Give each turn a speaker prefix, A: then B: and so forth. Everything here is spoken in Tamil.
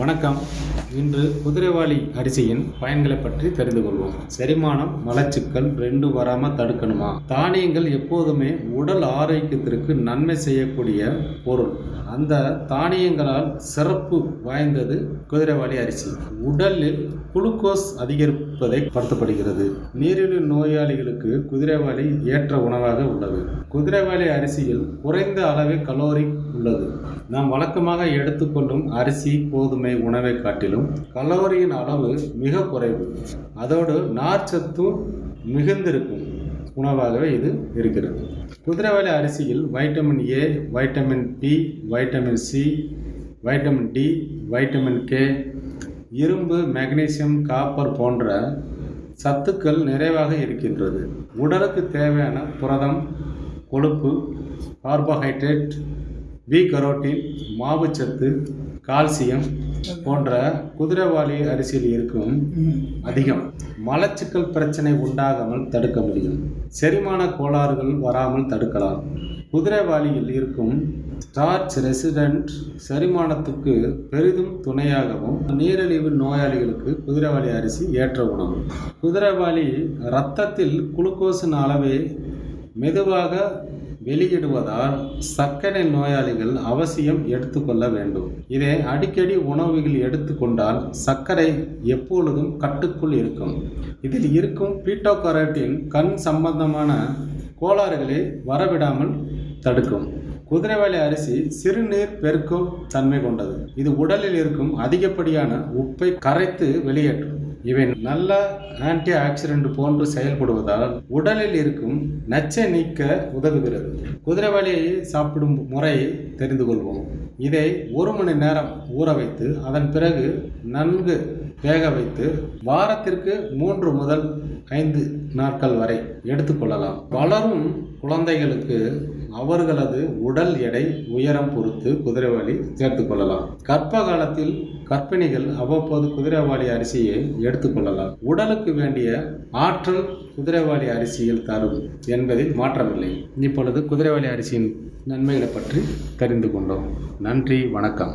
A: வணக்கம். இன்று குதிரைவாலி அரிசியின் பயன்களை பற்றி தெரிந்து கொள்வோம். செரிமானம் மலச்சிக்கல் ரெண்டு வராம தடுக்கணுமா? தானியங்கள் எப்போதுமே உடல் ஆரோக்கியத்திற்கு நன்மை செய்யக்கூடிய பொருள். அந்த தானியங்களால் சிறப்பு வாய்ந்தது குதிரைவாலி அரிசி. உடலில் குளுக்கோஸ் அதிகரிப்பதை படுத்தப்படுகிறது நீரிழிவு நோயாளிகளுக்கு குதிரைவாலி ஏற்ற உணவாக உள்ளது. குதிரைவாலி அரிசியில் குறைந்த அளவு கலோரி உள்ளது. நாம் வழக்கமாக எடுத்துக்கொள்ளும் அரிசி கோதுமை உணவை காட்டிலும் கலோரியின் அளவு மிக குறைவு. அதோடு நார்ச்சத்தும் மிகுந்திருக்கும் உணவாகவே இது இருக்கிறது. குதிரைவாலி அரிசியில் vitamin A vitamin B vitamin C vitamin D vitamin K இரும்பு மெக்னீசியம் காப்பர் போன்ற சத்துக்கள் நிறைவாக இருக்கின்றது. உடலுக்கு தேவையான புரதம் கொழுப்பு கார்போஹைட்ரேட் பி கரோட்டின் மாவுச்சத்து கால்சியம் போன்ற குதிரைவாளி அரிசியில் இருக்கும் அதிகம். மலச்சிக்கல் பிரச்சனை உண்டாகாமல் தடுக்க முடியும். செரிமான கோளாறுகள் வராமல் தடுக்கலாம். குதிரைவாளியில் இருக்கும் ஸ்டார்ச் ரெசிடென்ட் செரிமானத்துக்கு பெரிதும் துணையாகவும் நீரிழிவு நோயாளிகளுக்கு குதிரைவாலி அரிசி ஏற்ற உணவு. குதிரைவாலி இரத்தத்தில் குளுக்கோஸின் அளவை மெதுவாக வெளியிடுவதால் சர்க்கரை நோயாளிகள் அவசியம் எடுத்துக்கொள்ள வேண்டும். இதை அடிக்கடி உணவுகள் எடுத்துக்கொண்டால் சர்க்கரை எப்பொழுதும் கட்டுக்குள் இருக்கும். இதில் இருக்கும் பீட்டோகரட்டின் கண் சம்பந்தமான கோளாறுகளை வரவிடாமல் தடுக்கும். குதிரைவாலி அரிசி சிறுநீர் பெருக்கும் தன்மை கொண்டது. இது உடலில் இருக்கும் அதிகப்படியான உப்பை கரைத்து வெளியேற்றும். இவை நல்ல ஆன்டி ஆக்சிடென்ட் போன்று செயல்படுவதால் உடலில் இருக்கும் நச்சை நீக்க உதவுகிறது. குதிரைவாலியை சாப்பிடும் முறையை தெரிந்து கொள்வோம். இதை ஒரு மணி நேரம் ஊற வைத்து அதன் பிறகு நன்கு வேக வைத்து வாரத்திற்கு மூன்று முதல் ஐந்து நாட்கள் வரை எடுத்துக்கொள்ளலாம் வளரும் குழந்தைகளுக்கு அவர்களது உடல் எடை உயரம் பொறுத்து குதிரைவாலி சேர்த்துக்கொள்ளலாம் கர்ப்ப காலத்தில் கர்ப்பிணிகள் அவ்வப்போது குதிரைவாளி அரிசியை எடுத்துக்கொள்ளலாம் உடலுக்கு வேண்டிய ஆற்றல் குதிரைவாளி அரிசியில் தரும் என்பதில் மாற்றமில்லை இப்பொழுது குதிரைவாலி அரிசியின் நன்மைகளை பற்றி தெரிந்து கொண்டோம். நன்றி வணக்கம்.